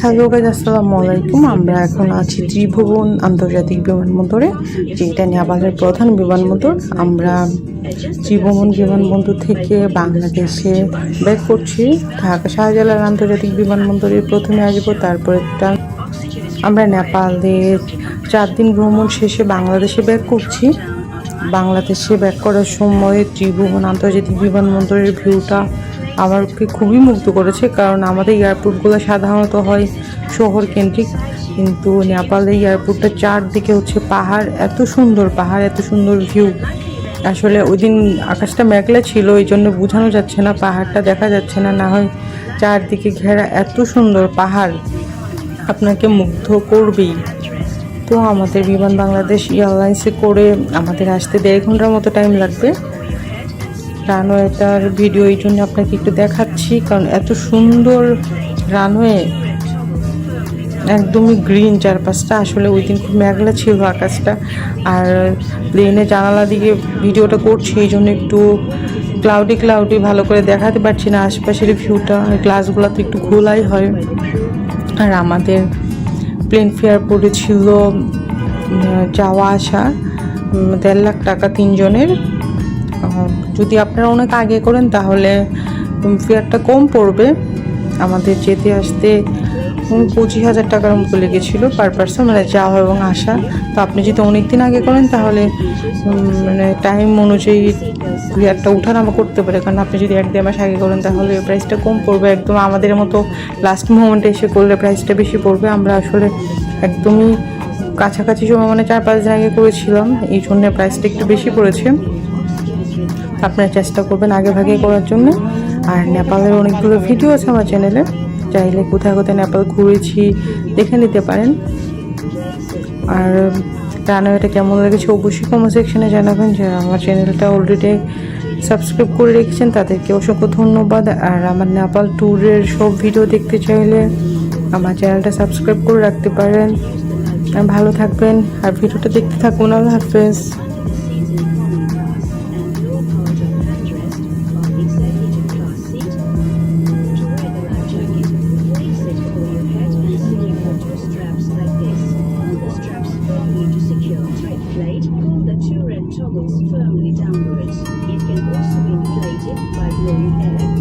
Hello guys আসসালামু আলাইকুম। আমরা এখন আছি ত্রিভুবন আন্তর্জাতিক বিমানবন্দরে, যেটা নেপালের প্রধান বিমানবন্দর। আমরা ত্রিভুবন বিমানবন্দর থেকে বাংলাদেশে ব্যাক করছি। ঢাকা শাহজালাল আন্তর্জাতিক বিমানবন্দরে প্রথমে আসব, তারপরে আমরা নেপালে চার দিন ভ্রমণ শেষে বাংলাদেশে ব্যাক করছি। বাংলাদেশে ব্যাক করার সময় ত্রিভুবন আন্তর্জাতিক বিমানবন্দরের ভিউটা আমাকে খুবই মুগ্ধ করেছে, কারণ আমাদের এয়ারপোর্টগুলো সাধারণত হয় শহর কেন্দ্রিক কিন্তু নেপালের এয়ারপোর্টটা চারদিকে হচ্ছে পাহাড়, এত সুন্দর পাহাড়, এত সুন্দর ভিউ। আসলে ওই দিন আকাশটা মেঘলা ছিল, এই জন্য বোঝানো যাচ্ছে না, পাহাড়টা দেখা যাচ্ছে না না হয় চারদিকে ঘেরা এত সুন্দর পাহাড়। আপনাকে মুগ্ধ করবেই। তো আমাদের বিমান বাংলাদেশ এয়ারলাইন্সে করে আমাদের আসতে দেড় ঘণ্টার মতো টাইম লাগবে। রানওয়েটার ভিডিও এই জন্য আপনাকে একটু দেখাচ্ছি, কারণ এত সুন্দর রানওয়ে, একদমই গ্রিন চারপাশটা। আসলে ওই দিন খুব মেঘলা ছিল আকাশটা, আর প্লেনে জানালা দিকে ভিডিওটা করছি, এই জন্য একটু ক্লাউডি ক্লাউডি ভালো করে দেখাতে পারছি না। আশপাশের ভিউটা গ্লাসগুলো তো একটু খোলাই হয়। আর আমাদের প্লেন ফেয়ার পড়েছিল যাওয়া আসা দেড় লাখ টাকা তিনজনের। যদি আপনারা অনেক আগে করেন, তাহলে ফেয়ারটা কম পড়বে। আমাদের যেতে আসতে পঁচিশ হাজার টাকার মতো লেগেছিল পার পার্সন মানে যাওয়া এবং আসা। তো আপনি যদি অনেক দিন আগে করেন, তাহলে মানে টাইম অনুযায়ী ফেয়ারটা উঠানামা করতে পারে। কারণ আপনি যদি এক দেড় মাস আগে করেন, তাহলে প্রাইসটা কম পড়বে। একদম আমাদের মতো লাস্ট মোমেন্টে এসে করলে প্রাইসটা বেশি পড়বে। আমরা আসলে একদমই কাছাকাছি সময় মানে চার পাঁচ দিন আগে করেছিলাম। এই জন্য প্রাইসটা একটু বেশি পড়েছে। আপনারা চেষ্টা করবেন আগে ভাগে করার জন্য। আর নেপালের অনেকগুলো ভিডিও আছে আমার চ্যানেলে। চাইলে কোথায় কোথায় নেপাল ঘুরেছি, দেখে নিতে পারেন। আর রানওয়েটা কেমন লেগেছে অবশ্যই কমেন্ট সেকশনে জানাবেন। যে আমার চ্যানেলটা অলরেডি সাবস্ক্রাইব করে রেখেছেন, তাদেরকে অসংখ্য ধন্যবাদ। আর আমার নেপাল ট্যুরের সব ভিডিও দেখতে চাইলে আমার চ্যানেলটা সাবস্ক্রাইব করে রাখতে পারেন। ভালো থাকবেন। আর ভিডিওটা দেখতে থাকুন। আল্লাহ হাফেজ। plate, pull the two red toggles firmly downwards. It can also be inflated by blowing air